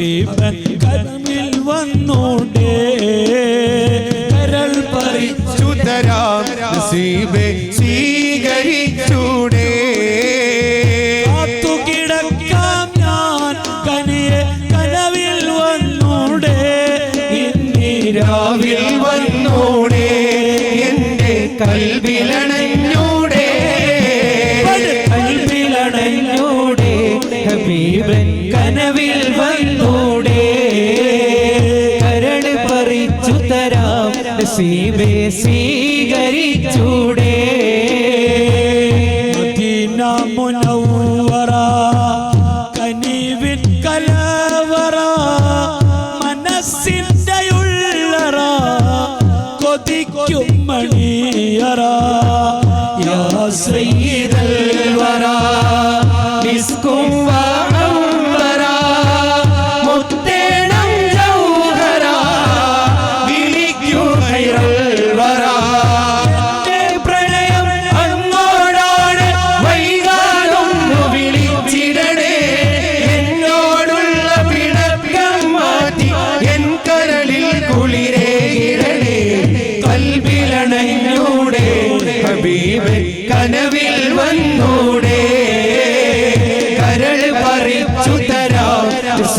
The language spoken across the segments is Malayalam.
ഹബീബൻ കരമിൽ വന്നോണ്ടേ. കരൾ ചുതരാം നസീബെ സ്വീകരിച്ചൂടേ. കാത്തു കിടക്കാം ഞാൻ വന്നൂടെ. വന്നൂടെ ഹബീബൻ നസീബെ സ്വീകരിച്ചൂടെ. മദീന മുനവ്വറ കനിവിൻ കലവറ മനസ്സിന്റെ ഉള്ളറ കൊതിക്കും മണിയറ. യാ സയ്യിദൽ വറ.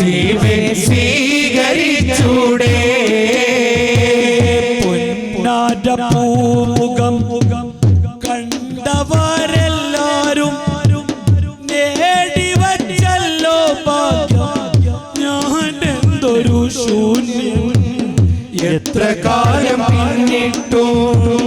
സീബെ സ്വീകരിച്ചൂടെ. പൂമുഖം കണ്ടവരെല്ലാരും നേടിവച്ചല്ലോ ഭാഗ്യം. ഞാൻ എന്തൊരു ശൂന്യം. എത്ര കാലം പിന്നിട്ടും.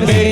നസീബെ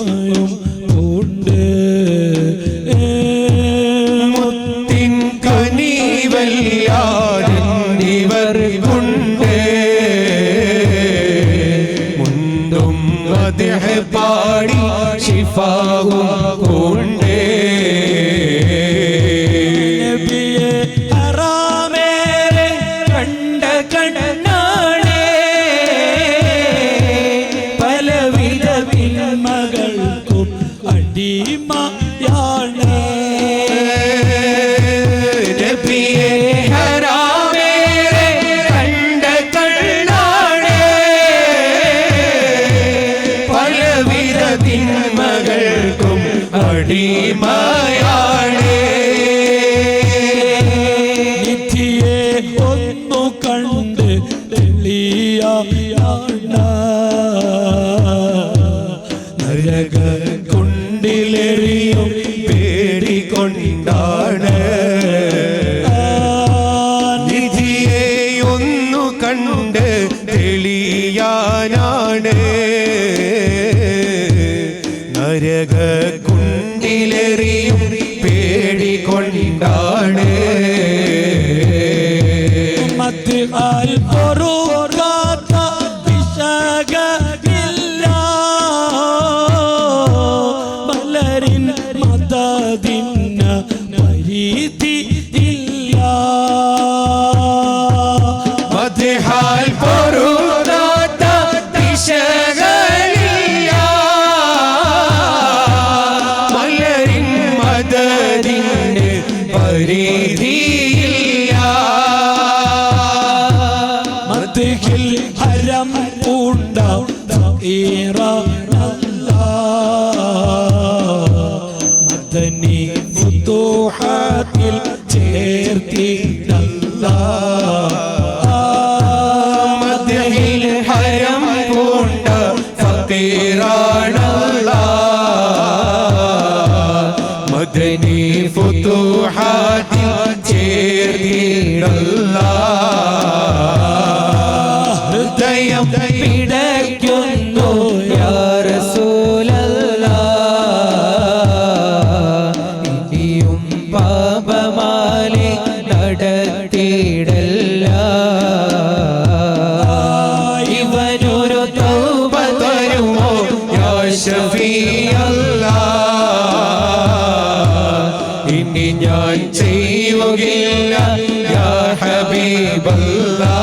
ശിപായും ഉണ്ട്. മുത്തിൻ കനീവല്ലാരിവർ കൊണ്ട് മദഹ പാടി ശിഫാവും കൊണ്ട് തെളിയാണ് നരക കുണ്ടിലെറിയും പേടികൊണ്ടാണ്. നിധിയെ ഒന്നു കണ്ട് തെളിയാനാണ്. നരക കുണ്ടിൽ കല്ലിലെറിയും പേടി കൊണ്ടാണ് മദ്ഹിൽ ഹരം പൂണ്ട മദനി ഫുതൂഹാത്തിൽ ചേർത്തിട്ടല്ല. മദ്ഹിൽ ഹരം പൂണ്ട ഫക്കീറാണല്ല. മദനി ഫുതൂഹാത്തിൽ ചേർത്തിടല്ല പിടയ്ക്കുന്നു യാ ഇനിയും പാപമാലെ നടത്തിയിടല്ല. ഇവനൊരു തൗബ തരുമോ യാ ഇനി ഞാൻ ചെയ്യുകയില്ല യാ ഹബീബല്ലാ